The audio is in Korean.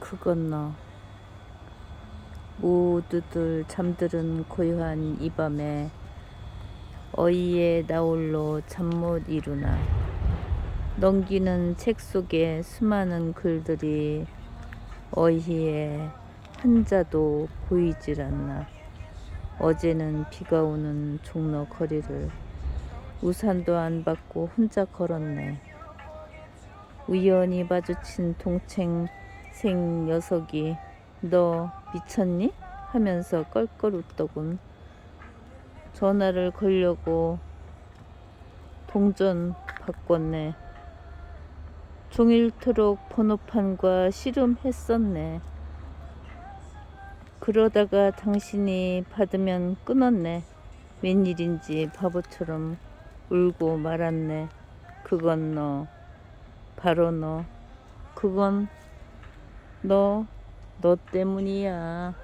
그건 너. 모두들 잠들은 고요한 이 밤에 어이에 나홀로 잠 못 이루나. 넘기는 책 속에 수많은 글들이 어이에 한자도 보이질 않나. 어제는 비가 오는 종로 거리를 우산도 안 받고 혼자 걸었네. 우연히 마주친 동생 생 녀석이 너 미쳤니? 하면서 껄껄 웃더군. 전화를 걸려고 동전 바꿨네. 종일토록 번호판과 씨름했었네. 그러다가 당신이 받으면 끊었네. 웬일인지 바보처럼 울고 말았네. 그건 너. 바로 너. 그건 너, 너 때문이야.